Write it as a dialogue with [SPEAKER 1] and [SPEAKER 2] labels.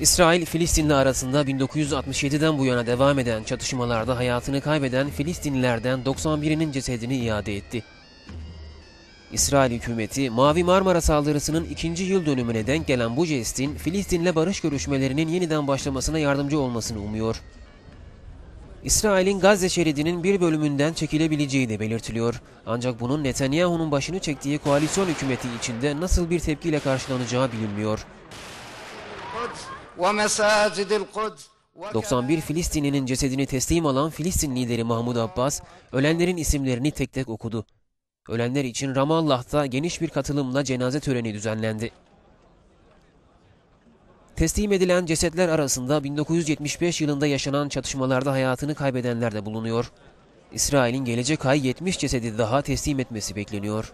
[SPEAKER 1] İsrail-Filistinli arasında 1967'den bu yana devam eden çatışmalarda hayatını kaybeden Filistinlilerden 91'inin cesedini iade etti. İsrail hükümeti Mavi Marmara saldırısının ikinci yıl dönümüne denk gelen bu jestin Filistin'le barış görüşmelerinin yeniden başlamasına yardımcı olmasını umuyor. İsrail'in Gazze şeridinin bir bölümünden çekilebileceği de belirtiliyor. Ancak bunun Netanyahu'nun başını çektiği koalisyon hükümeti içinde nasıl bir tepkiyle karşılanacağı bilinmiyor. 91 Filistinlinin cesedini teslim alan Filistin lideri Mahmud Abbas, ölenlerin isimlerini tek tek okudu. Ölenler için Ramallah'ta geniş bir katılımla cenaze töreni düzenlendi. Teslim edilen cesetler arasında 1975 yılında yaşanan çatışmalarda hayatını kaybedenler de bulunuyor. İsrail'in gelecek ay 70 cesedi daha teslim etmesi bekleniyor.